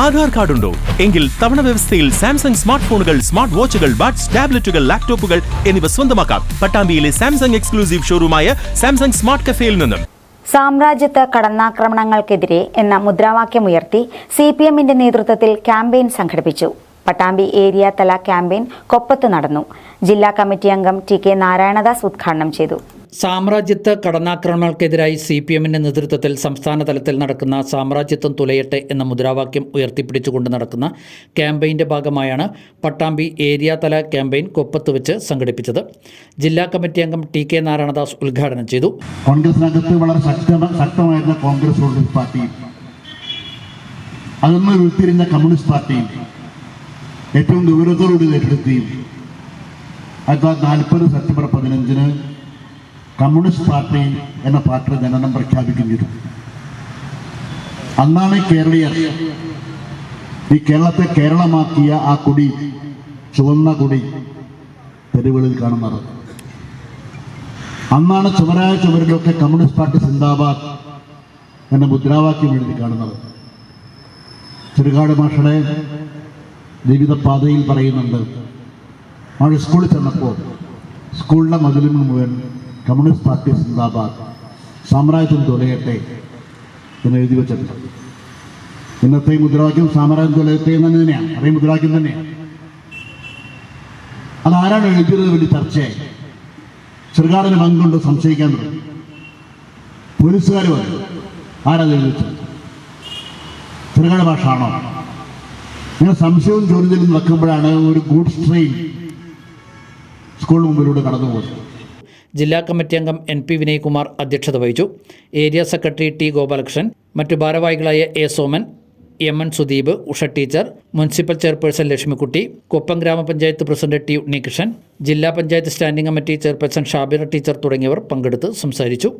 Aadhaar card ഉണ്ടോ എങ്കിൽ തവണ വ്യവസ്ഥയിൽ സാംസങ് സ്മാർട്ട് ഫോണുകൾ സ്മാർട്ട് വാച്ചുകൾ ബാറ്റ്സ് ടാബ്ലറ്റുകൾ ലാപ്ടോപ്പുകൾ എന്നിവ സ്വന്തമാക്കാം. പട്ടാമ്പിയിലെ സാംസങ് എക്സ്ക്ലൂസീവ് ഷോറൂമായ സാംസങ് സ്മാർട്ട് കഫേയിൽ നിന്നും. സാമ്രാജ്യത്ത് കടന്നാക്രമണങ്ങൾക്കെതിരെ എന്ന മുദ്രാവാക്യമുയർത്തി സി പി എമ്മിന്റെ നേതൃത്വത്തിൽ ക്യാമ്പയിൻ സംഘടിപ്പിച്ചു. പട്ടാമ്പി ഏരിയ തല ക്യാമ്പയിൻ കൊപ്പത്ത് നടന്നു. ജില്ലാ കമ്മിറ്റി അംഗം ടി കെ നാരായണദാസ് ഉദ്ഘാടനം ചെയ്തു. സാമ്രാജ്യത്ത് കടന്നാക്രമണങ്ങൾക്കെതിരായി സി പി എമ്മിന്റെ നേതൃത്വത്തിൽ സംസ്ഥാന തലത്തിൽ നടക്കുന്ന സാമ്രാജ്യത്വം തുലയട്ടെ എന്ന മുദ്രാവാക്യം ഉയർത്തിപ്പിടിച്ചുകൊണ്ട് നടക്കുന്ന ക്യാമ്പയിന്റെ ഭാഗമായാണ് പട്ടാമ്പി ഏരിയ തല ക്യാമ്പയിൻ കൊപ്പത്ത് വെച്ച് സംഘടിപ്പിച്ചത്. ജില്ലാ കമ്മിറ്റി അംഗം ടി കെ നാരായണദാസ് ഉദ്ഘാടനം ചെയ്തു. കോൺഗ്രസിനകത്ത് വളരെ ശക്ത ശക്തമായിരുന്ന കോൺഗ്രസ് അതൊന്ന് ഉരുത്തിരിഞ്ഞ കമ്മ്യൂണിസ്റ്റ് പാർട്ടിയും ഏറ്റവും ഗൗരവത്തോടുകൂടി ഏറ്റെടുക്കുകയും തൊള്ളായിരത്തി നാൽപ്പത് സെപ്റ്റംബർ പതിനഞ്ചിന് കമ്മ്യൂണിസ്റ്റ് പാർട്ടി എന്ന പാർട്ടിയുടെ ജനനം പ്രഖ്യാപിക്കുകയും അന്നാണ് കേരളീയർ ഈ കേരളത്തെ കേരളമാക്കിയ ആ കുടി ചുവന്ന കുടി തെരുവുകളിൽ കാണുന്നത്. അന്നാണ് ചുമരായ ചുമരിലൊക്കെ കമ്മ്യൂണിസ്റ്റ് പാർട്ടി സിന്ദാബാദ് എന്ന മുദ്രാവാക്യം എഴുതി കാണുന്നത്. ചെറുകാട് മാഷയുടെ ജീവിതപാതയിൽ പറയുന്നുണ്ട് അവൾ സ്കൂളിൽ ചെന്നപ്പോൾ സ്കൂളിലെ മതിലിന് മുഴുവൻ കമ്മ്യൂണിസ്റ്റ് പാർട്ടി സിന്ദാബാദ് സാമ്രാജ്യം തുലയട്ടെ എന്ന് എഴുതി വെച്ചിട്ടുണ്ട് ഇന്നത്തെ മുദ്രാവാക്യം സാമ്രാജ്യം തുലയട്ടെ എന്ന് തന്നെയാണ്. അതേ മുദ്രാവാക്യം തന്നെയാണ്. അതാരാണ് എഴുതിയത് വേണ്ടി ചർച്ചയായി? ചെറുകാടിന് പങ്കുണ്ട് സംശയിക്കാൻ തുടങ്ങി. പോലീസുകാർ പറഞ്ഞു ആരത് എഴുതിച്ചത് ചെറുകാട് ഭാഷ ആണോ ഇങ്ങനെ സംശയവും ചോദ്യത്തിലും നടക്കുമ്പോഴാണ് ഒരു ഗുഡ്സ് ട്രെയിൻ സ്കൂൾ മുമ്പിലൂടെ കടന്നു പോകുന്നത് ജില്ലാ കമ്മിറ്റി അംഗം എൻ പി വിനയ്കുമാർ അധ്യക്ഷത വഹിച്ചു. ഏരിയ സെക്രട്ടറി ടി ഗോപാലകൃഷ്ണൻ മറ്റു ഭാരവാഹികളായ A Soman M N Sudeep Usha teacher municipal chairperson Lakshmikutty Koppam ഗ്രാമപഞ്ചായത്ത് പ്രസിഡന്റ് ടി ഉണ്ണികൃഷ്ണൻ ജില്ലാ panchayat standing committee chairperson Shabira teacher തുടങ്ങിയവർ പങ്കെടുത്ത് സംസാരിച്ചു.